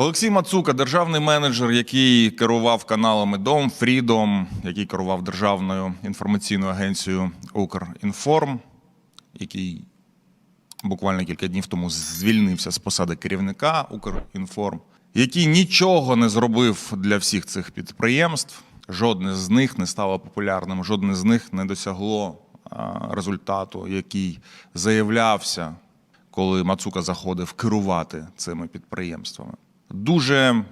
Олексій Мацука, державний менеджер, який керував каналами Дом, Фрідом, який керував державною інформаційною агенцією Укрінформ, який буквально кілька днів тому звільнився з посади керівника Укрінформ, який нічого не зробив для всіх цих підприємств. Жодне з них не стало популярним, жодне з них не досягло результату, який заявлявся, коли Мацука заходив керувати цими підприємствами. Дуже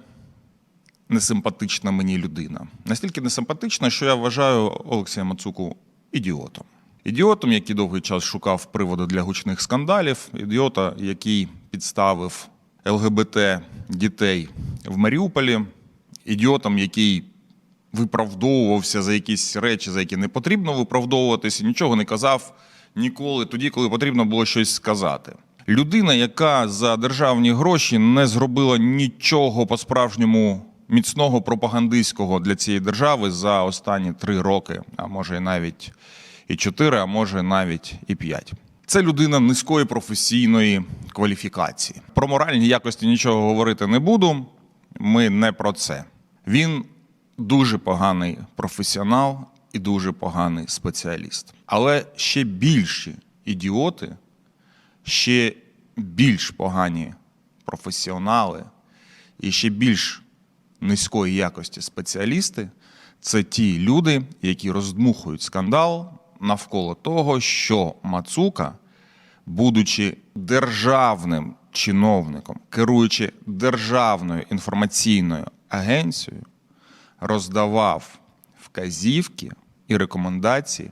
несимпатична мені людина. Настільки несимпатична, що я вважаю Олексія Мацуку ідіотом. Ідіотом, який довгий час шукав приводи для гучних скандалів, ідіота, який підставив ЛГБТ дітей в Маріуполі, ідіотом, який виправдовувався за якісь речі, за які не потрібно виправдовуватися, нічого не казав ніколи тоді, коли потрібно було щось сказати. Людина, яка за державні гроші не зробила нічого по-справжньому міцного пропагандистського для цієї держави за останні три роки, а може і навіть і чотири, а може навіть і п'ять. Це людина низької професійної кваліфікації. Про моральні якості нічого говорити не буду. Ми не про це. Він дуже поганий професіонал і дуже поганий спеціаліст. Але ще більші ідіоти, ще більш погані професіонали і ще більш низької якості спеціалісти це ті люди, які роздмухують скандал навколо того, що Мацука, будучи державним чиновником, керуючи державною інформаційною агенцією, роздавав вказівки і рекомендації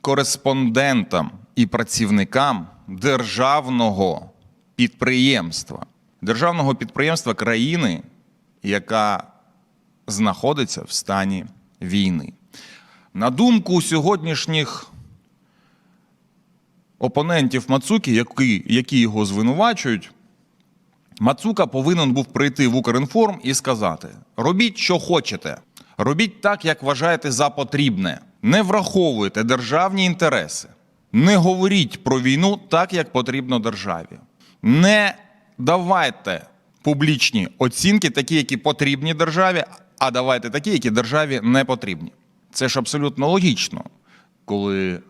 кореспондентам і працівникам державного підприємства, державного підприємства країни, яка знаходиться в стані війни. На думку сьогоднішніх опонентів Мацуки, які, які його звинувачують, Мацука повинен був прийти в Укрінформ і сказати: робіть, що хочете, робіть так, як вважаєте за потрібне. Не враховуйте державні інтереси, не говоріть про війну так, як потрібно державі. Не давайте публічні оцінки, такі, які потрібні державі, а давайте такі, які державі не потрібні. Це ж абсолютно логічно, коли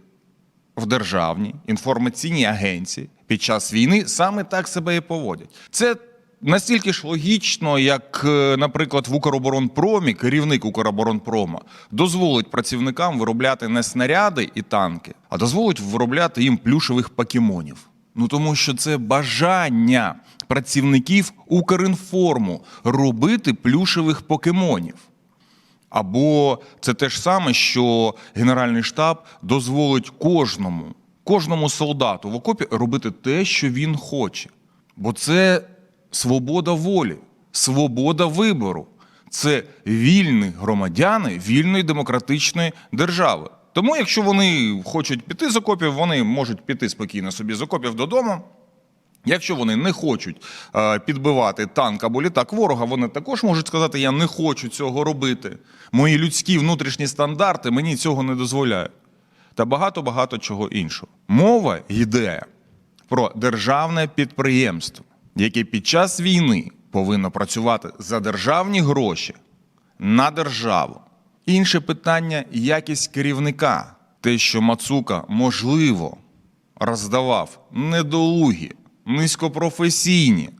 в державній інформаційній агенції під час війни саме так себе і поводять. Це настільки ж логічно, як, е, наприклад, в Укроборонпромі керівник Укроборонпрома дозволить працівникам виробляти не снаряди і танки, а дозволить виробляти їм плюшевих покемонів. Ну тому що це бажання працівників Укрінформу робити плюшевих покемонів. Або це те ж саме, що Генеральний штаб дозволить кожному, кожному солдату в окопі робити те, що він хоче. Бо це свобода волі, свобода вибору. Це вільні громадяни вільної демократичної держави. Тому, якщо вони хочуть піти з окопів, вони можуть піти спокійно собі з окопів додому. Якщо вони не хочуть е, підбивати танк або літак ворога, вони також можуть сказати: Я не хочу цього робити. Мої людські внутрішні стандарти мені цього не дозволяють. Та багато-багато чого іншого. Мова йде про державне підприємство, яке під час війни повинно працювати за державні гроші на державу. Інше питання якість керівника. Те, що Мацука можливо роздавав недолугі, низькопрофесійні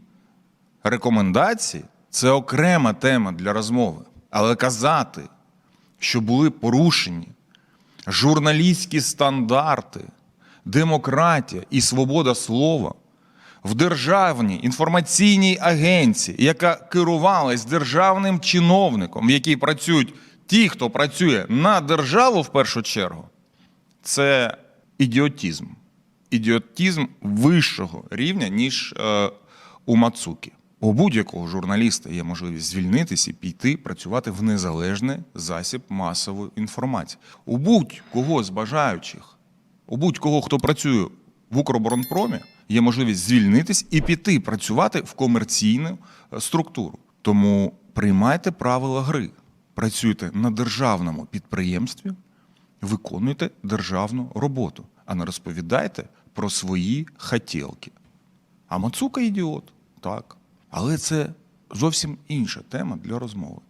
рекомендації це окрема тема для розмови. Але казати, що були порушені журналістські стандарти, демократія і свобода слова в державній інформаційній агенції, яка керувалась державним чиновником, в якій працюють ті, хто працює на державу в першу чергу, це ідіотізм. Ідіотізм вищого рівня, ніж е, у Мацуки. У будь-якого журналіста є можливість звільнитися і піти працювати в незалежний засіб масової інформації. У будь-кого з бажаючих, у будь-кого, хто працює в Укроборонпромі, є можливість звільнитись і піти працювати в комерційну е, структуру. Тому приймайте правила гри, працюйте на державному підприємстві, виконуйте державну роботу, а не розповідайте про свої хотілки. А Мацука ідіот, так. Але це зовсім інша тема для розмови.